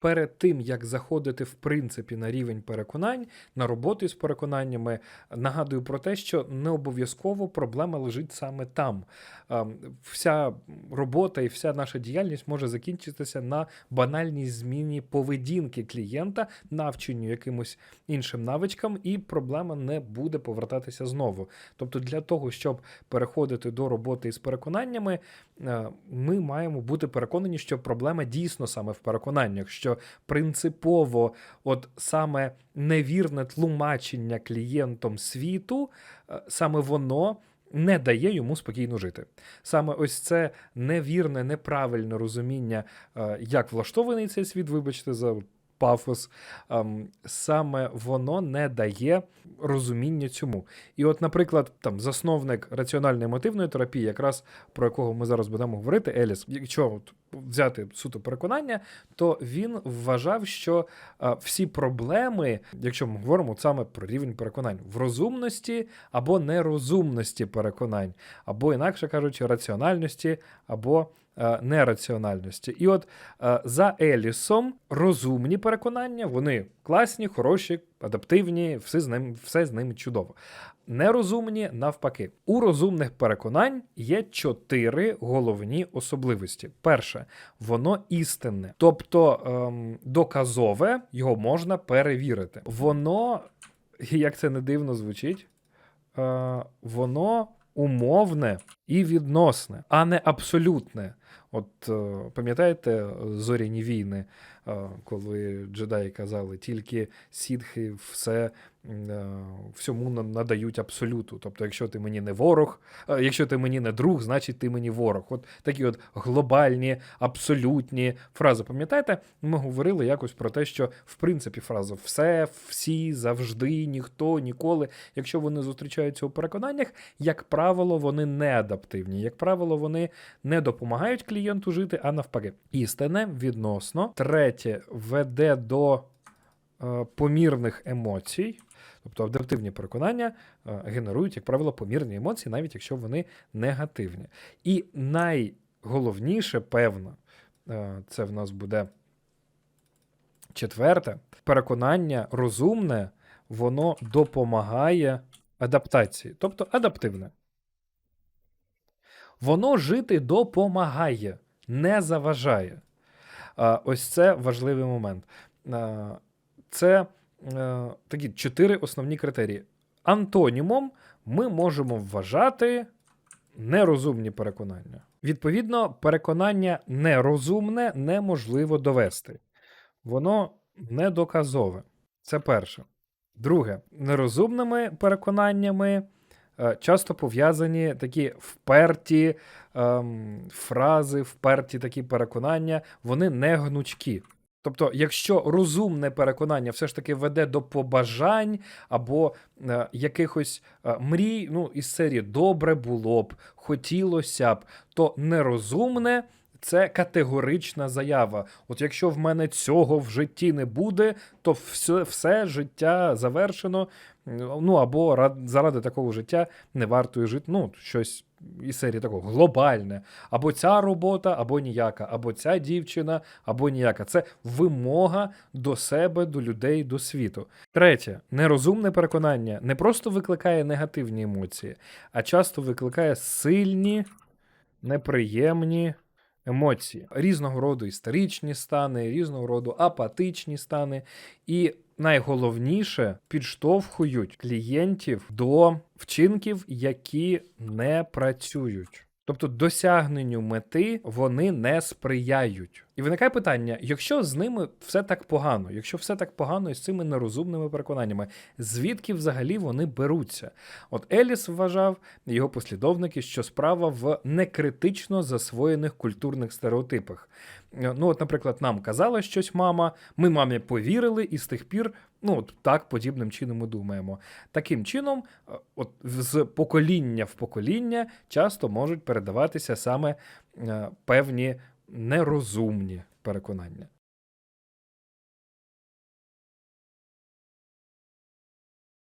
перед тим, як заходити в принципі на рівень переконань, на роботу з переконаннями, нагадую про те, що не обов'язково проблема лежить саме там. Ем, Вся робота і вся наша діяльність може закінчитися на банальній зміні поведінки клієнта, навченню якимось іншим навичкам, і проблема не буде повертатися знову. Тобто, для того, щоб переходити до роботи із переконаннями, е, ми маємо бути переконані, що проблема дійсно саме в переконаннях, що принципово, от саме невірне тлумачення клієнтом світу, е, саме воно. Не дає йому спокійно жити. Саме ось це невірне, неправильне розуміння, е, як влаштований цей світ, вибачте за пафос, ем, саме воно не дає розуміння цьому. І от, наприклад, там засновник раціональної мотивної терапії, якраз про якого ми зараз будемо говорити, Еліс, якщо от взяти суто переконання, то він вважав, що е, всі проблеми, якщо ми говоримо саме про рівень переконань, в розумності або нерозумності переконань, або інакше кажучи, раціональності або е, нераціональності. І от е, за Елісом розумні переконання, вони класні, хороші, адаптивні, все з ним, все з ними чудово. Нерозумні навпаки. У розумних переконань є чотири головні особливості. Перше, воно істинне, тобто ем, доказове, його можна перевірити. Воно, як це не дивно звучить, е, воно умовне і відносне, а не абсолютне. От е, пам'ятаєте зоряні війни, е, коли джедаї казали, тільки сітхи все е, всьому надають абсолюту. Тобто, якщо ти мені не ворог, е, якщо ти мені не друг, значить ти мені ворог. От такі от глобальні, абсолютні фрази. Пам'ятаєте, ми говорили якось про те, що в принципі фраза все, всі, завжди, ніхто, ніколи. Якщо вони зустрічаються у переконаннях, як правило, вони не адаптивні. Як правило, вони не допомагають клієнту жити, а навпаки. Істинне відносно. Третє веде до е, помірних емоцій. Тобто адаптивні переконання е, генерують, як правило, помірні емоції, навіть якщо вони негативні. І найголовніше, певно, е, це в нас буде четверте, переконання розумне, воно допомагає адаптації, тобто адаптивне. Воно жити допомагає, не заважає. Ось це важливий момент. Це е, такі чотири основні критерії. Антонімом ми можемо вважати нерозумні переконання. Відповідно, переконання нерозумне неможливо довести. Воно недоказове. Це перше. Друге, нерозумними переконаннями часто пов'язані такі вперті ем, фрази, вперті такі переконання, вони не гнучкі. Тобто, якщо розумне переконання все ж таки веде до побажань або е, якихось е, мрій, ну, із серії добре було б, хотілося б, то нерозумне це категорична заява. От якщо в мене цього в житті не буде, то все, все життя завершено. Ну або рад- заради такого життя не варто жити. Ну, щось із серії такого глобальне. Або ця робота, або ніяка, або ця дівчина, або ніяка. Це вимога до себе, до людей, до світу. Третє, нерозумне переконання не просто викликає негативні емоції, а часто викликає сильні, неприємні емоції. Різного роду історичні стани, різного роду апатичні стани. І найголовніше підштовхують клієнтів до вчинків, які не працюють. Тобто досягненню мети вони не сприяють. І виникає питання: якщо з ними все так погано, якщо все так погано із цими нерозумними переконаннями, звідки взагалі вони беруться? От Еліс вважав, його послідовники, що справа в некритично засвоєних культурних стереотипах. Ну, от, наприклад, нам казала щось мама, ми мамі повірили, і з тих пір, ну, от так подібним чином ми думаємо. Таким чином, е, от з покоління в покоління часто можуть передаватися саме е, певні нерозумні переконання.